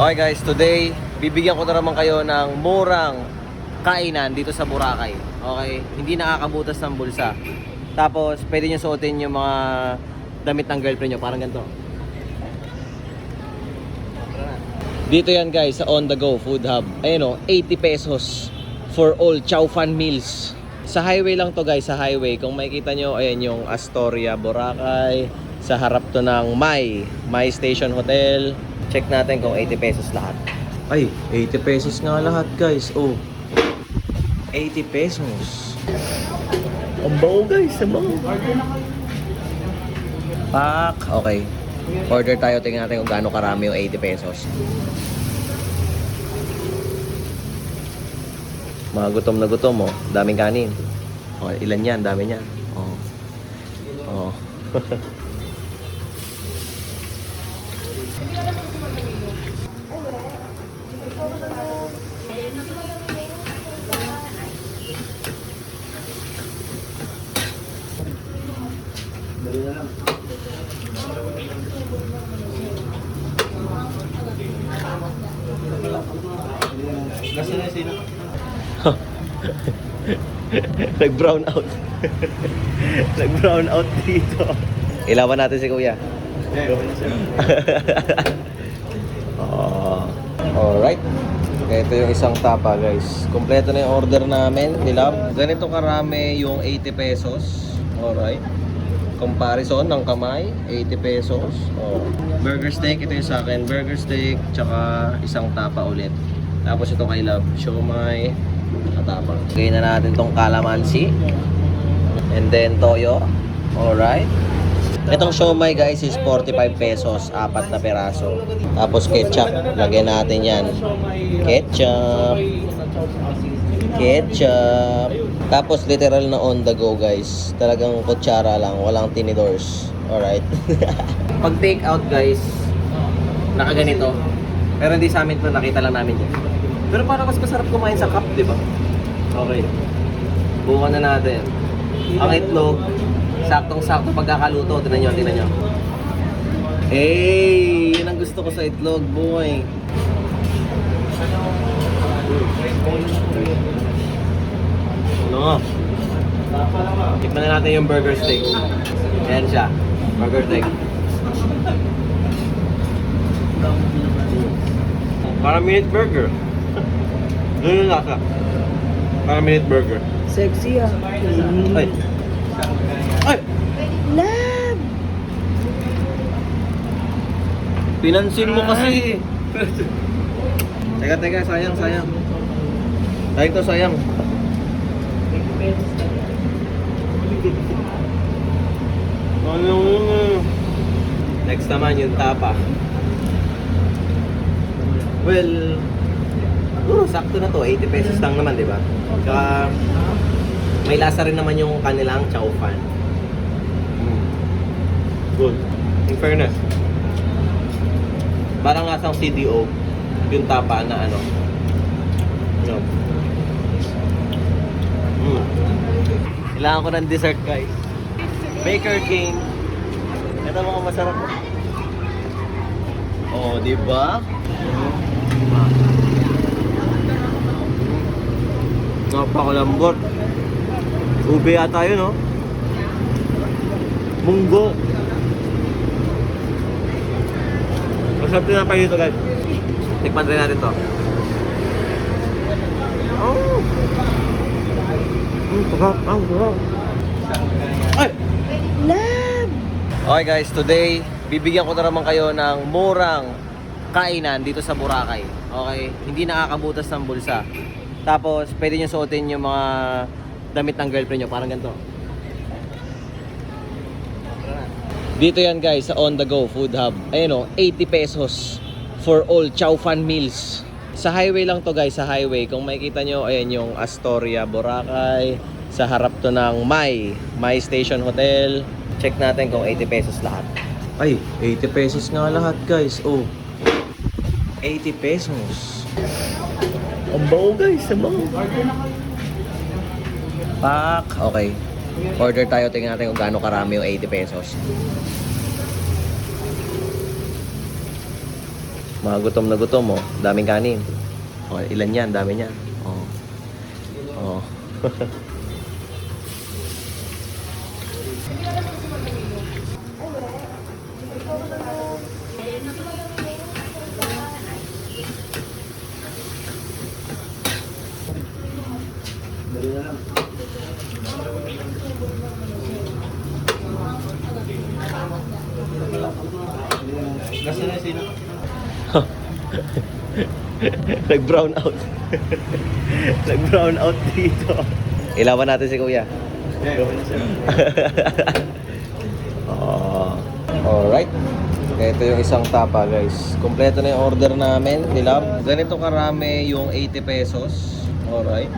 Okay guys, today bibigyan ko na naman kayo ng murang kainan dito sa Boracay. Okay? Hindi nakakabutas ng bulsa. Tapos, pwede nyo suotin yung mga damit ng girlfriend nyo. Parang ganito. Dito yan guys, sa On The Go Food Hub. Ayun o, 80 pesos for all chow fan meals. Sa highway lang to guys, sa highway. Kung makikita nyo, ayan yung Astoria, Boracay. Sa harap to ng May, May Station Hotel. Check natin kung 80 pesos lahat. Ay, 80 pesos nga lahat guys. Oh, 80 pesos. Ang bago guys, ang bago. Pak, okay. Order tayo, tingnan natin kung gaano karami yung 80 pesos. Mga gutom na gutom, oh. Daming kanin. Oh, ilan yan? Dami niyan. Oh. Oh. Nag-brown out. Nag-brown out dito. Ilawan natin si Kuya. oh. Alright. Ito yung isang tapa guys. Kompleto na yung order namin. Nilab. Ganito karami yung 80 pesos. Alright. Comparison ng kamay, 80 pesos. Oh. Burger steak, ito yung sa akin. Burger steak, tsaka isang tapa ulit. Tapos ito kay Love, siomay, katapa. Lagay na natin tong calamansi. And then toyo. Alright. Itong siomay guys is 45 pesos, apat na peraso. Tapos ketchup, lagyan natin yan. Ketchup. Ketchup. Tapos literal na on the go guys. Talagang kutsara lang, walang tinidors. Alright. Pag take out guys, nakaganito. Pero hindi sa amin to, nakita lang namin yun. Pero parang mas masarap kumain sa cup, di ba? Okay. Bukan na natin. Ang itlog, saktong-sakto pagkakaluto. Tinan nyo, tinan nyo. Hey, yun ang gusto ko sa itlog, boy. Ano? Tikman na natin yung burger steak. Ayan siya. Burger steak. Parang minute burger. Doon yung lasa. Parang minute burger. Sexy ah. Ay! Ay! Love! Pinansin mo kasi. teka, teka, sayang, sayang. Sayang to, sayang. Ano yun eh. Next naman yung tapa. Well, siguro sakto na to. 80 pesos lang naman, di ba? Tsaka, may lasa rin naman yung kanilang chow fan. Mm. Good. In fairness. Parang lasang CDO yung tapa na ano. Yun. Mm. Kailangan ko ng dessert guys. Baker King. Ito mga masarap. Oh, di ba? Napakalambot. Ube yata yun, no? Munggo. Masarap din pa dito, guys. Tikman rin natin to. Oh! Ang sarap, ang sarap. Ay! Love! Okay guys, today bibigyan ko na naman kayo ng murang kainan dito sa Boracay. Okay? Hindi nakakabutas ng bulsa. Tapos, pwede nyo suotin yung mga damit ng girlfriend nyo. Parang ganito. Dito yan guys, sa On The Go Food Hub. Ayun o, 80 pesos for all chow fan meals. Sa highway lang to guys, sa highway. Kung makikita nyo, ayan yung Astoria, Boracay. Sa harap to ng May, May Station Hotel. Check natin kung 80 pesos lahat. Ay, 80 pesos nga lahat guys. Oh, 80 pesos. Ang bago guys, ang bago. Pak, okay. Order tayo, tingnan natin kung gaano karami yung 80 pesos. Mga gutom na gutom, oh. Daming kanin. Oh, ilan yan? Dami niyan. Oh. Oh. Nag-brown out. Nag-brown out dito. Ilawan natin si Kuya. oh. Alright. Ito yung isang tapa guys. Kompleto na yung order namin. Nilab. Ganito karami yung 80 pesos. Alright.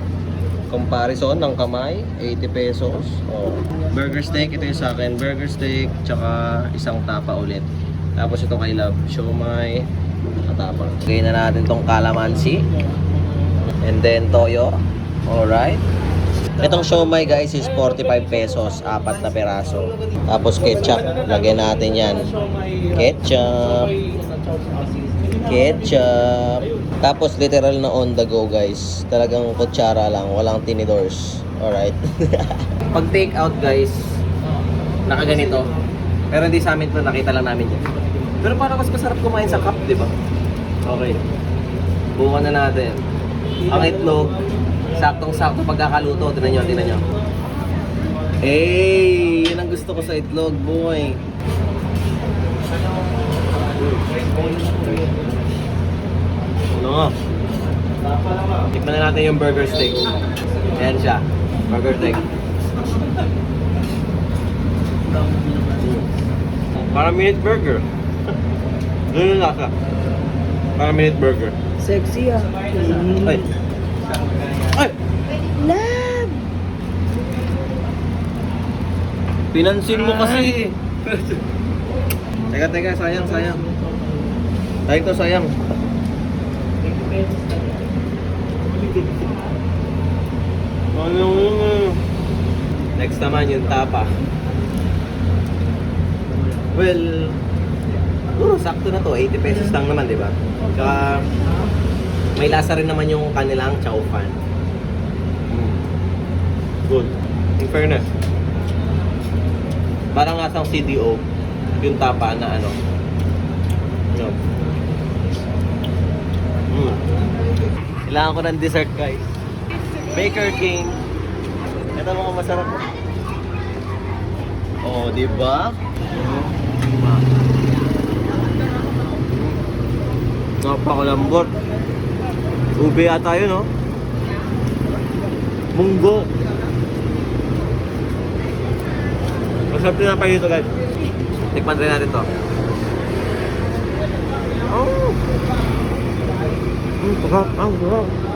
Comparison ng kamay, 80 pesos. Oh. Burger steak, ito yung sa akin. Burger steak, tsaka isang tapa ulit. Tapos ito kay Love, siomay, katapang. Lagay na natin tong calamansi. And then toyo. Alright. Itong siomay guys is 45 pesos, apat na peraso. Tapos ketchup, lagyan natin yan. Ketchup. Ketchup. Tapos literal na on the go guys. Talagang kutsara lang, walang tinidors. Alright. Pag take out guys, nakaganito. Pero hindi sa amin to, nakita lang namin yan. Pero parang mas masarap kumain sa cup, di ba? Okay. Bukan na natin. Ang itlog, saktong-sakto pagkakaluto. Tinan nyo, tinan nyo. Eh, yun ang gusto ko sa itlog, boy. Ano? Tikman na natin yung burger steak. Ayan siya. Burger steak. Parang minute burger. Ganun yung lasa. Parang minute burger. Sexy ah. Ay! Ay! Love! Pinansin mo kasi. teka, teka, sayang, sayang. Sayang to, sayang. Ano yun? Next naman yung tapa. Well, siguro sakto na to. 80 pesos lang naman, di ba? Tsaka, may lasa rin naman yung kanilang chow fan. Mm. Good. In fairness. Parang lasang CDO yung tapa na ano. Yun. Mm. Kailangan ko ng dessert guys. Baker King. Ito mga masarap. Oh, di ba? Napakalambot. Ube ata yun, no? Munggo. Masarap din pa dito, guys. Tikman rin natin to. Oh! Mm, sarap. Ang sarap.